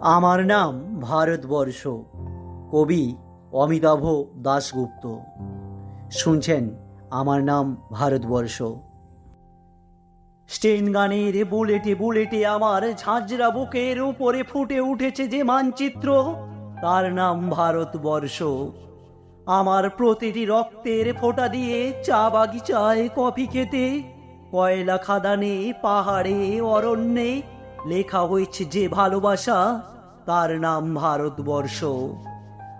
আমার নাম ভারতবর্ষ। কবি অমিতাভ দাশগুপ্ত। শুনছেন আমার নাম ভারতবর্ষ। স্টেন গানের বুলেটে বুলেটে আমার ঝাঁঝরা বুকের উপরে ফুটে উঠেছে যে মানচিত্র, তার নাম ভারতবর্ষ। আমার প্রতিটি রক্তের ফোঁটা দিয়ে চা বাগিচায় কফি খেতে, কয়লা খাদানে, পাহাড়ে, অরণ্যে লেখা হয়েছে যে ভালোবাসা, তার নাম ভারতবর্ষ।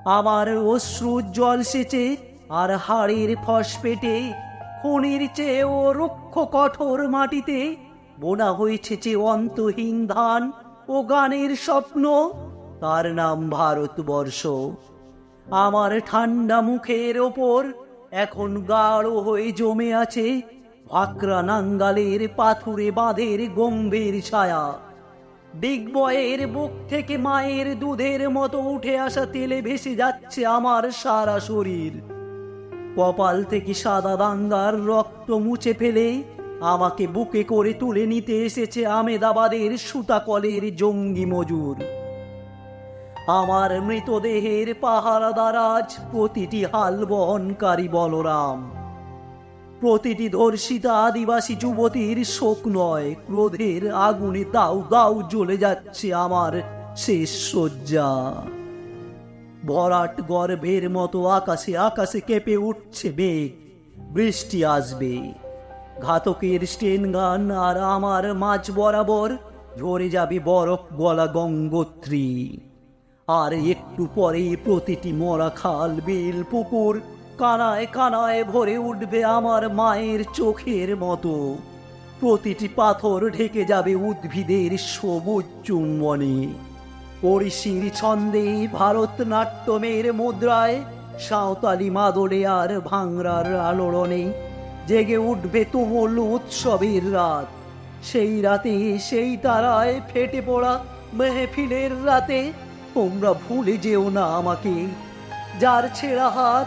আমার অশ্রু জল সেচে আর হাড়ের ফসপেটে খনির চেয়েও রুক্ষ কঠোর মাটিতে বোনা হয়েছে যে অন্তহীন ধান ও গানের স্বপ্ন, তার নাম ভারতবর্ষ। আমার ঠান্ডা মুখের ওপর এখন গাঢ় হয়ে জমে আছে ভাকরা নাঙ্গালের পাথুরে বাঁধের গম্ভীর ছায়া। ডিগবয়ের বুক থেকে মায়ের দুধের মতো উঠে আসা তেলে ভেসে যাচ্ছে আমার সারা শরীর। কপাল থেকে সাদা দাঙ্গার রক্ত মুছে ফেলে আমাকে বুকে করে তুলে নিতে এসেছে আমেদাবাদের সুতাকলের জঙ্গি মজুর। আমার মৃতদেহের পাহারাদার আজ প্রতিটি হাল বহনকারী বলরাম। প্রতিটি ধর্ষিতা আদিবাসী যুবতীর শোক নয়, ক্রোধের আগুনে দাউ দাউ জ্বলে যাচ্ছে আমার শেষ শয্যা। ভরাট গর্ভের মতো আকাশে আকাশে কেঁপে উঠছে বেগ বৃষ্টি আসবে। ঘাতকের স্টেন গান আর আমার মাঝ বরাবর ঝরে যাবে বরফ গলা গঙ্গোত্রী। আর একটু পরে প্রতিটি মরা খাল, বিল, পুকুর কানায় কানায় ভরে উঠবে আমার মায়ের চোখের মতো। প্রতিটি পাথর ঢেকে যাবে উদ্ভিদের সবুজ চুম্বনে। পরিশির ছন্দে ভারতনাট্যমের মুদ্রায় সাঁওতালি মাদলে আর ভাংরার আলোড়নে জেগে উঠবে তুমুল উৎসবের রাত। সেই রাতে সেই তারায় ফেটে পড়া মেহফিলের রাতে তোমরা ভুলে যেও না আমাকে। যার ছেঁড়া হাত